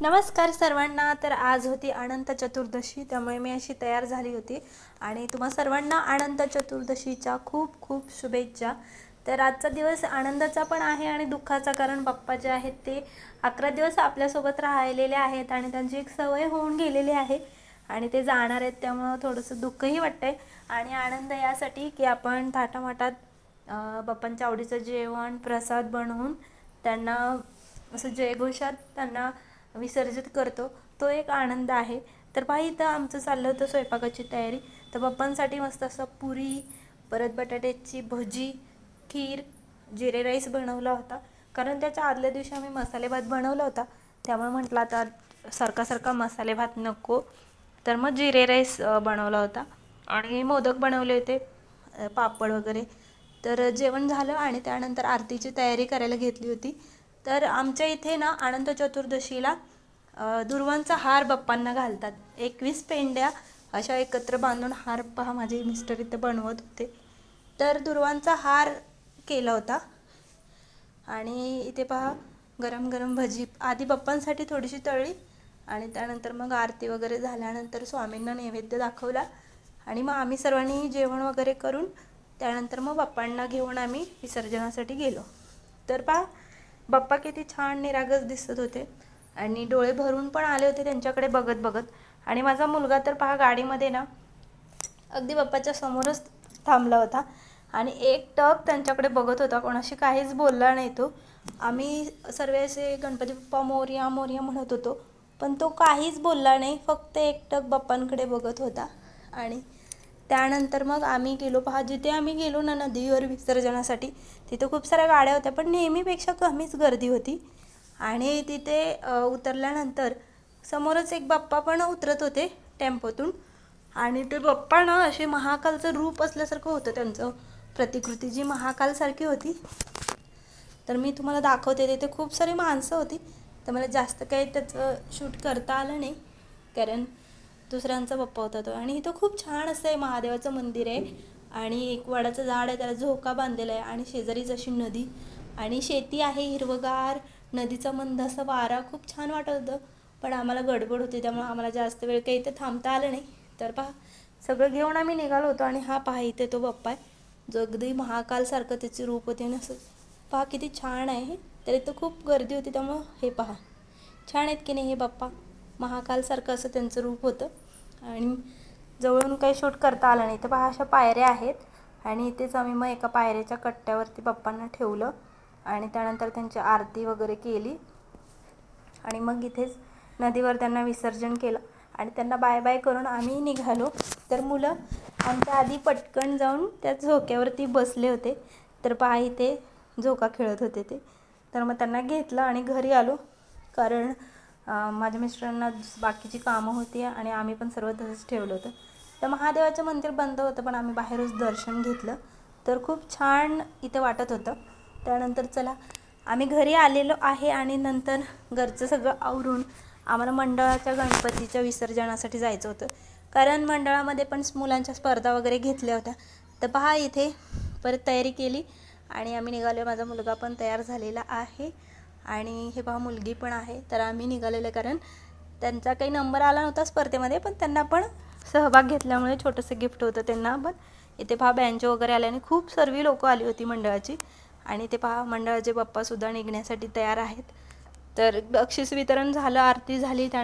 नमस्कार सर्वांना. तर आज होती अनंत चतुर्दशी त्यामुळे मी अशी तयार झाली होती. आणि तुम्हा सर्वांना अनंत चतुर्दशीच्या खूप खूप शुभेच्छा. तर आजचा दिवस आनंदाचा पण आहे आणि दुःखाचा कारण बाप्पा जे आहेत ते अकरा दिवस आपल्यासोबत राहिलेले आहेत आणि त्यांची एक सवय होऊन गेलेली आहे. आणि ते जाणार आहेत त्यामुळं थोडंसं दुःखही वाटतंय. आणि आनंद यासाठी की आपण थाटामाटात बाप्पांच्या आवडीचं जेवण प्रसाद बनवून त्यांना असं जयघोषात त्यांना विसर्जित करतो. तो एक आनंद आहे. तर पहा इथं आमचं चाललं होतं स्वयंपाकाची तयारी. तर पप्पांसाठी मस्त असं पुरी परत बटाट्याची भजी खीर जिरे राईस बनवला होता. कारण त्याच्या आदल्या दिवशी आम्ही मसाले भात बनवला होता. त्यामुळे म्हटलं आता सारखा सारखा मसाले भात नको. तर मग जिरे राईस बनवला होता. आणि मोदक बनवले होते पापड वगैरे. तर जेवण झालं आणि त्यानंतर आरतीची तयारी करायला घेतली होती. तर आमच्या इथे ना अनंत चतुर्दशीला दुर्वांचा हार बाप्पांना घालतात. एकवीस पेंड्या अशा एकत्र बांधून हार पहा माझे मिस्टर इथे बनवत होते. तर दुर्वांचा हार केला होता. आणि इथे पहा गरम गरम भजी. आधी बाप्पांसाठी थोडीशी तळी आणि त्यानंतर मग आरती वगैरे झाल्यानंतर स्वामींना नैवेद्य दाखवला. आणि मग आम्ही सर्वांनी जेवण वगैरे करून त्यानंतर मग बाप्पांना घेऊन आम्ही विसर्जनासाठी गेलो. तर पहा बाप्पा किती छान निरागस दिसत होते. आणि डोळे भरून पण आले होते त्यांच्याकडे बघत बघत. आणि माझा मुलगा तर पहा गाडीमध्ये ना अगदी बाप्पाच्या समोरच थांबला होता. आणि एक टक त्यांच्याकडे बघत होता. कोणाशी काहीच बोलला नाही तो. आम्ही सर्व असे गणपती बाप्पा मोर्या मोर्या म्हणत होतो. पण तो काहीच बोलला नाही. फक्त एक टक बाप्पांकडे बघत होता. आणि त्यानंतर मग आम्ही गेलो पहा. जिथे आम्ही गेलो ना नदीवर विसर्जनासाठी तिथे खूप साऱ्या गाड्या होत्या. पण नेहमीपेक्षा कमीच गर्दी होती. आणि तिथे उतरल्यानंतर समोरच एक बाप्पा पण उतरत होते टेम्पोतून. आणि ते बाप्पा ना असे महाकालचं रूप असल्यासारखं होतं त्यांचं. प्रतिकृती जी महाकालसारखी होती. तर मी तुम्हाला दाखवते तिथे खूप सारी माणसं होती. तर मला जास्त काही त्याचं शूट करता आलं नाही. कारण दुसऱ्यांचा बाप्पा होता तो. आणि इथं खूप छान असं आहे महादेवाचं मंदिर आहे. आणि एक वडाचं झाड आहे त्याला झोका बांधलेला आहे. आणि शेजारीच अशी नदी. आणि शेती आहे हिरवगार. नदीचा मंद असा वारा खूप छान वाटत होतं. पण आम्हाला गडबड होती त्यामुळे आम्हाला जास्त वेळ काही इथे थांबता आलं नाही. तर पहा सगळं घेऊन आम्ही निघालो होतो आणि हा पहा इथे तो बाप्पा आहे. जो अगदी महाकालसारखं त्याचे रूप होते आणि असं पहा किती छान आहे तर इथं खूप गर्दी होती त्यामुळं हे पहा. छान आहेत की नाही हे बाप्पा? महाकालसारखं असं त्यांचं रूप होतं. आणि जवळून काही शूट करता आलं नाही. तर पहा अशा पायऱ्या आहेत. आणि इथेच आम्ही मग एका पायऱ्याच्या कट्ट्यावरती बाप्पांना ठेवलं. आणि त्यानंतर त्यांची आरती वगैरे केली. आणि मग इथेच नदीवर त्यांना विसर्जन केलं. आणि त्यांना बाय बाय करून आम्ही निघालो. तर मुलं आमच्या आधी पटकन जाऊन त्या झोक्यावरती बसले होते. तर पहा इथे झोका खेळत होते ते. तर मग त्यांना घेतलं आणि घरी आलो. कारण माझ्या मिस्टरांना बाकीची कामं होती आणि आम्ही पण सर्व तसंच ठेवलं होतं. तर महादेवाचं मंदिर बंद होतं पण आम्ही बाहेरच दर्शन घेतलं. तर खूप छान इथं वाटत होतं. त्यानंतर चला आम्ही घरी आलेलो आहे आणि नंतर घरचं सगळं आवरून आम्हाला मंडळाच्या गणपतीच्या विसर्जनासाठी जायचं होतं. कारण मंडळामध्ये पण मुलांच्या स्पर्धा वगैरे घेतल्या होत्या. तर पहा इथे परत तयारी केली आणि आम्ही निघालो माझा मुलगा पण तयार झालेला आहे आणि हे पहा मुलगी पण आहे. तर आम्ही निघालेलं कारण त्यांचा काही नंबर आला नव्हता स्पर्धेमध्ये पण त्यांना पण सहभाग घेतल्यामुळे छोटंसं गिफ्ट होतं त्यांना. पण इथे पहा बँच वगैरे आल्याने खूप सर्व लोकं आली होती मंडळाची. आणि ते पहा मंडळाचे बाप्पासुद्धा निघण्यासाठी तयार आहेत. तर बक्षीस वितरण झालं आरती झाली त्यानंतर